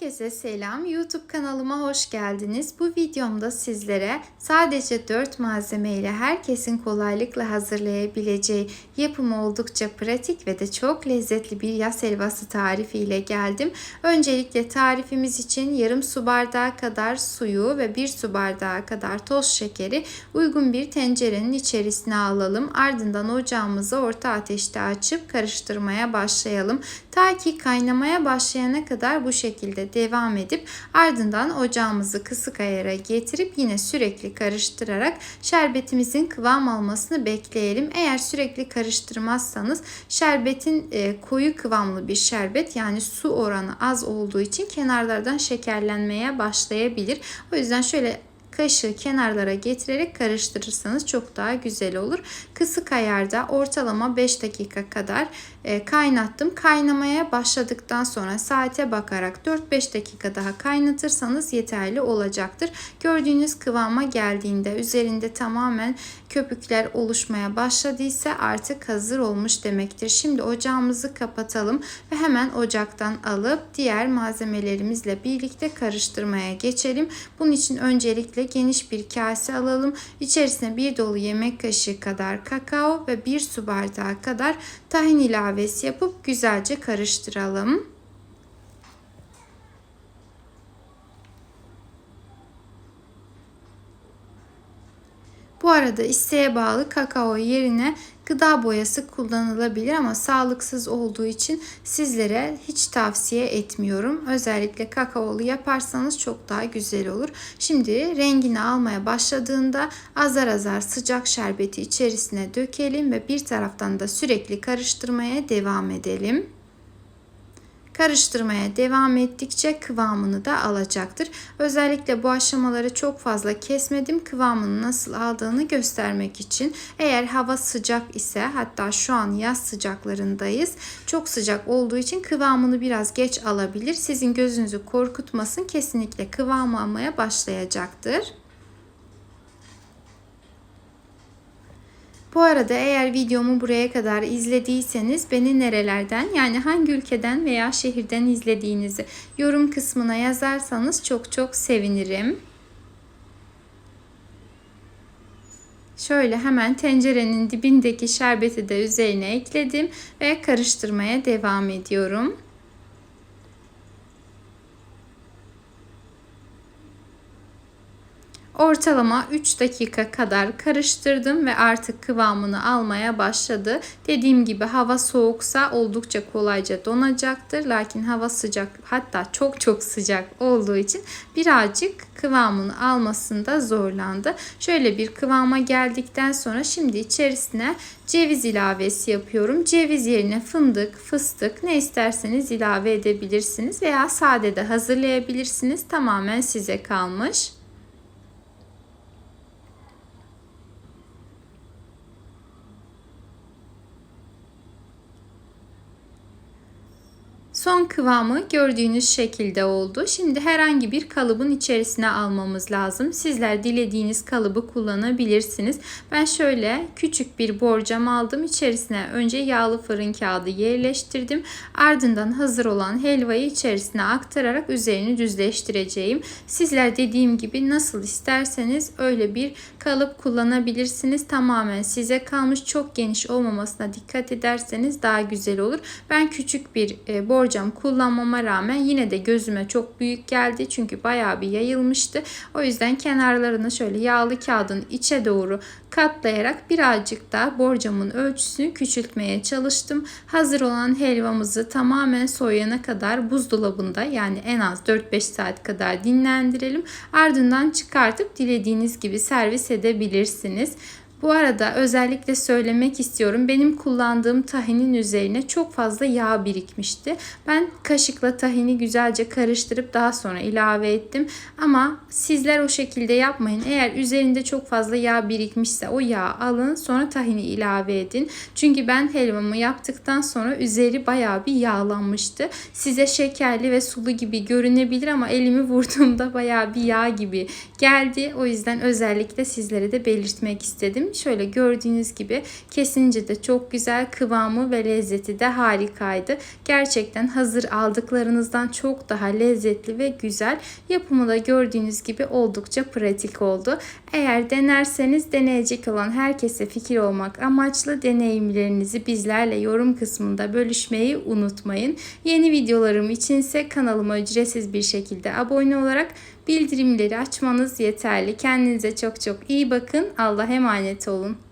Herkese selam. YouTube kanalıma hoş geldiniz. Bu videomda sizlere sadece 4 malzeme ile herkesin kolaylıkla hazırlayabileceği yapımı oldukça pratik ve de çok lezzetli bir yaz helvası tarifi ile geldim. Öncelikle tarifimiz için yarım su bardağı kadar suyu ve 1 su bardağı kadar toz şekeri uygun bir tencerenin içerisine alalım. Ardından ocağımızı orta ateşte açıp karıştırmaya başlayalım. Ta ki kaynamaya başlayana kadar bu şekilde devam edip ardından ocağımızı kısık ayara getirip yine sürekli karıştırarak şerbetimizin kıvam almasını bekleyelim. Eğer sürekli karıştırmazsanız şerbetin e, koyu kıvamlı bir şerbet yani su oranı az olduğu için kenarlardan şekerlenmeye başlayabilir. O yüzden şöyle kaşığı kenarlara getirerek karıştırırsanız çok daha güzel olur. Kısık ayarda ortalama 5 dakika kadar e, kaynattım. Kaynamaya başladıktan sonra saate bakarak 4-5 dakika daha kaynatırsanız yeterli olacaktır. Gördüğünüz kıvama geldiğinde üzerinde tamamen köpükler oluşmaya başladıysa artık hazır olmuş demektir. Şimdi ocağımızı kapatalım ve hemen ocaktan alıp diğer malzemelerimizle birlikte karıştırmaya geçelim. Bunun için öncelikle geniş bir kase alalım. İçerisine bir dolu yemek kaşığı kadar kakao ve bir su bardağı kadar tahin ilavesi yapıp güzelce karıştıralım. Bu arada isteğe bağlı kakao yerine gıda boyası kullanılabilir ama sağlıksız olduğu için sizlere hiç tavsiye etmiyorum. Özellikle kakaolu yaparsanız çok daha güzel olur. Şimdi rengini almaya başladığında azar azar sıcak şerbeti içerisine dökelim ve bir taraftan da sürekli karıştırmaya devam edelim. Karıştırmaya devam ettikçe kıvamını da alacaktır. Özellikle bu aşamaları çok fazla kesmedim. Kıvamını nasıl aldığını göstermek için. Eğer hava sıcak ise hatta şu an yaz sıcaklarındayız. Çok sıcak olduğu için kıvamını biraz geç alabilir. Sizin gözünüzü korkutmasın. Kesinlikle kıvam almaya başlayacaktır. Bu arada eğer videomu buraya kadar izlediyseniz beni nerelerden yani hangi ülkeden veya şehirden izlediğinizi yorum kısmına yazarsanız çok çok sevinirim. Şöyle hemen tencerenin dibindeki şerbeti de üzerine ekledim ve karıştırmaya devam ediyorum. Ortalama 3 dakika kadar karıştırdım ve artık kıvamını almaya başladı. Dediğim gibi hava soğuksa oldukça kolayca donacaktır. Lakin hava sıcak hatta çok çok sıcak olduğu için birazcık kıvamını almasında zorlandı. Şöyle bir kıvama geldikten sonra şimdi içerisine ceviz ilavesi yapıyorum. Ceviz yerine fındık, fıstık ne isterseniz ilave edebilirsiniz veya sade de hazırlayabilirsiniz. Tamamen size kalmış. Son kıvamı gördüğünüz şekilde oldu. Şimdi herhangi bir kalıbın içerisine almamız lazım. Sizler dilediğiniz kalıbı kullanabilirsiniz. Ben şöyle küçük bir borcam aldım. İçerisine önce yağlı fırın kağıdı yerleştirdim. Ardından hazır olan helvayı içerisine aktararak üzerini düzleştireceğim. Sizler dediğim gibi nasıl isterseniz öyle bir kalıp kullanabilirsiniz. Tamamen size kalmış. Çok geniş olmamasına dikkat ederseniz daha güzel olur. Ben küçük bir e, borcam borcam kullanmama rağmen yine de gözüme çok büyük geldi. Çünkü bayağı bir yayılmıştı. O yüzden kenarlarını şöyle yağlı kağıdın içe doğru katlayarak birazcık da borcamın ölçüsünü küçültmeye çalıştım. Hazır olan helvamızı tamamen soğuyana kadar buzdolabında yani en az 4-5 saat kadar dinlendirelim. Ardından çıkartıp dilediğiniz gibi servis edebilirsiniz. Bu arada özellikle söylemek istiyorum. Benim kullandığım tahinin üzerine çok fazla yağ birikmişti. Ben kaşıkla tahini güzelce karıştırıp daha sonra ilave ettim. Ama sizler o şekilde yapmayın. Eğer üzerinde çok fazla yağ birikmişse o yağı alın sonra tahini ilave edin. Çünkü ben helvamı yaptıktan sonra üzeri bayağı bir yağlanmıştı. Size şekerli ve sulu gibi görünebilir ama elimi vurduğumda bayağı bir yağ gibi geldi. O yüzden özellikle sizlere de belirtmek istedim. Şöyle gördüğünüz gibi kesince de çok güzel kıvamı ve lezzeti de harikaydı. Gerçekten hazır aldıklarınızdan çok daha lezzetli ve güzel. Yapımı da gördüğünüz gibi oldukça pratik oldu. Eğer denerseniz deneyecek olan herkese fikir olmak amaçlı deneyimlerinizi bizlerle yorum kısmında bölüşmeyi unutmayın. Yeni videolarım içinse kanalıma ücretsiz bir şekilde abone olarak bildirimleri açmanız yeterli. Kendinize çok çok iyi bakın. Allah'a emanet olun.